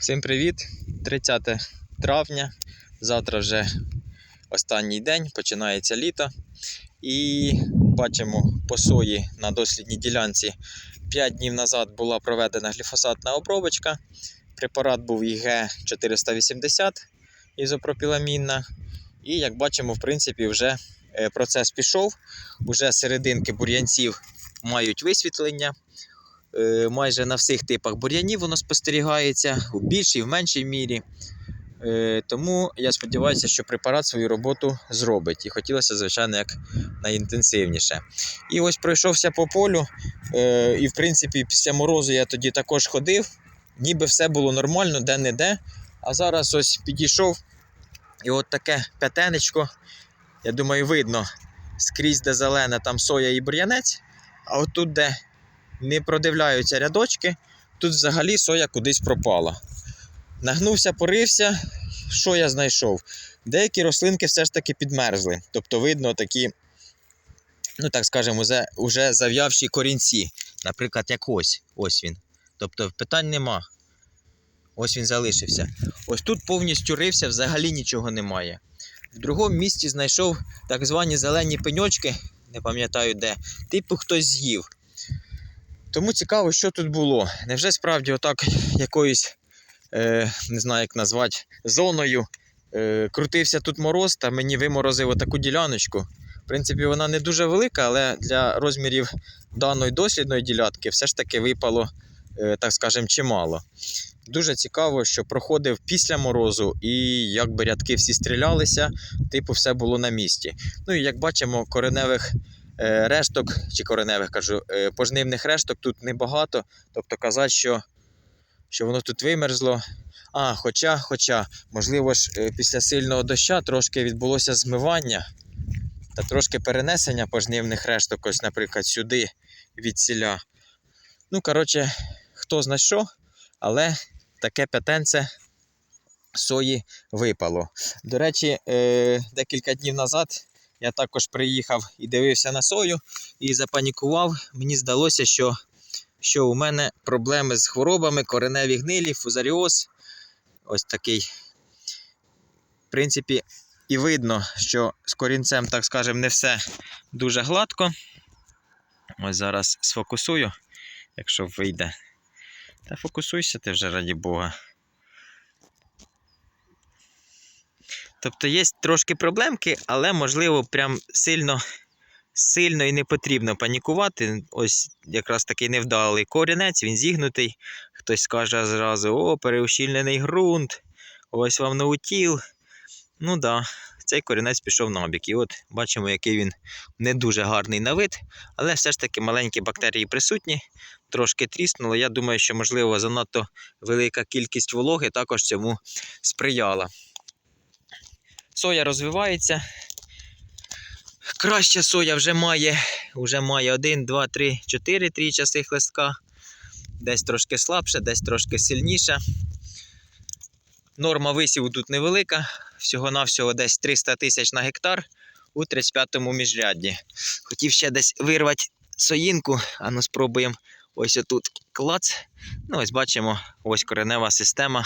Всім привіт! 30 травня. Завтра вже останній день, починається літо. І бачимо по сої на дослідній ділянці 5 днів назад була проведена гліфосатна обробочка. Препарат був ІГ-480 ізопропіламінна. І як бачимо, в принципі, вже е, процес пішов. Уже серединки бур'янців мають висвітлення. Е, майже на всіх типах бур'янів воно спостерігається у більшій, в меншій мірі. Е, Тому я сподіваюся, що препарат свою роботу зробить. І хотілося, звичайно, як найінтенсивніше. І ось пройшовся по полю. е, І, в принципі, після морозу я тоді також ходив, ніби все було нормально, де-не-де. А зараз ось підійшов. І от таке п'ятенечко. Я думаю, видно скрізь, де зелене, там соя і бур'янець. А от тут, де не продивляються рядочки, тут взагалі соя кудись пропала. Нагнувся, порився, що я знайшов? Деякі рослинки все ж таки підмерзли. Тобто, видно такі, ну так скажемо, вже, уже зав'явші корінці. Наприклад, як ось. Ось він. Тобто питань нема. Ось він залишився. Ось тут повністю рився, взагалі нічого немає. В другому місці знайшов так звані зелені пеньочки, не пам'ятаю де, типу хтось з'їв. Тому цікаво, що тут було. Невже справді отак якоюсь, е, не знаю, як назвати, зоною е, крутився тут мороз та мені виморозив отаку діляночку. В принципі, вона не дуже велика, але для розмірів даної дослідної ділянки все ж таки випало, е, так скажемо, чимало. Дуже цікаво, що проходив після морозу, і якби рядки всі стрілялися, типу, все було на місці. Ну і як бачимо, кореневих решток, чи кореневих кажу, е, пожнивних решток тут небагато. Тобто казати, що, що воно тут вимерзло. А, хоча, хоча, можливо ж, е, після сильного доща трошки відбулося змивання та трошки перенесення пожнивних решток, ось, наприклад, сюди від сіля. Ну, коротше, хто зна що, але таке п'ятенце сої випало. До речі, е, декілька днів назад я також приїхав і дивився на сою і запанікував. Мені здалося, що, що у мене проблеми з хворобами, кореневі гнилі, фузаріоз. Ось такий. В принципі, і видно, що з корінцем, так скажемо, не все дуже гладко. Ось зараз сфокусую, якщо вийде. Та фокусуйся ти вже раді Бога. Тобто є трошки проблемки, але можливо прям сильно сильно і не потрібно панікувати. Ось якраз такий невдалий корінець, він зігнутий. Хтось скаже зразу: о, переущільнений ґрунт, ось вам наутіл. Ну так, да, цей корінець пішов набік. І от бачимо, який він не дуже гарний на вид, але все ж таки маленькі бактерії присутні, трошки тріснуло. Я думаю, що, можливо, занадто велика кількість вологи також цьому сприяла. Соя розвивається. Краща соя вже має вже має 1, 2, 3, 4 трійчастих листка. Десь трошки слабше, десь трошки сильніше. Норма висіву тут невелика, всього-навсього десь 300 тисяч на гектар у 35-му міжрядді. Хотів ще десь вирвати соїнку, а ну спробуємо ось отут клац. Ну, ось бачимо, ось коренева система.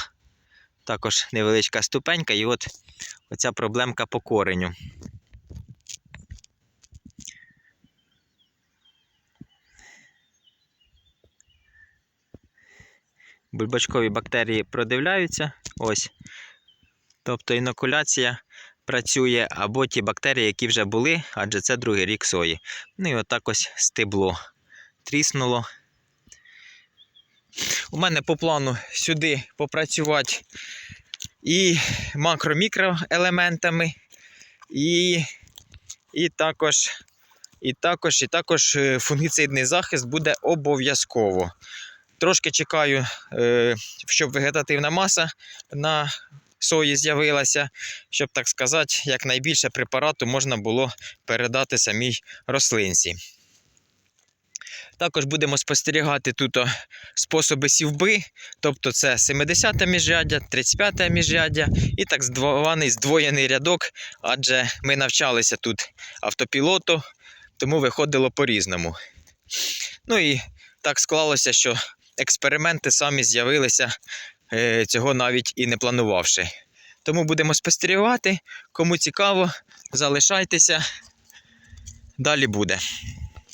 Також невеличка ступенька, і от оця проблемка по кореню. Бульбачкові бактерії продивляються. Ось. Тобто інокуляція працює або ті бактерії, які вже були, адже це другий рік сої. Ну і отак ось стебло тріснуло. У мене по плану сюди попрацювати і макро-мікроелементами, і, і також. І також, і також е, фунгіцидний захист буде обов'язково. Трошки чекаю, е, щоб вегетативна маса на сої з'явилася, щоб, так сказати, якнайбільше препарату можна було передати самій рослинці. Також будемо спостерігати тут способи сівби, тобто це 70 міжряддя, 35 міжряддя і так званий здвоєний рядок, адже ми навчалися тут автопілоту, тому виходило по-різному. Ну і так склалося, що експерименти самі з'явилися е, цього навіть і не планувавши. Тому будемо спостерігати. Кому цікаво, залишайтеся. Далі буде.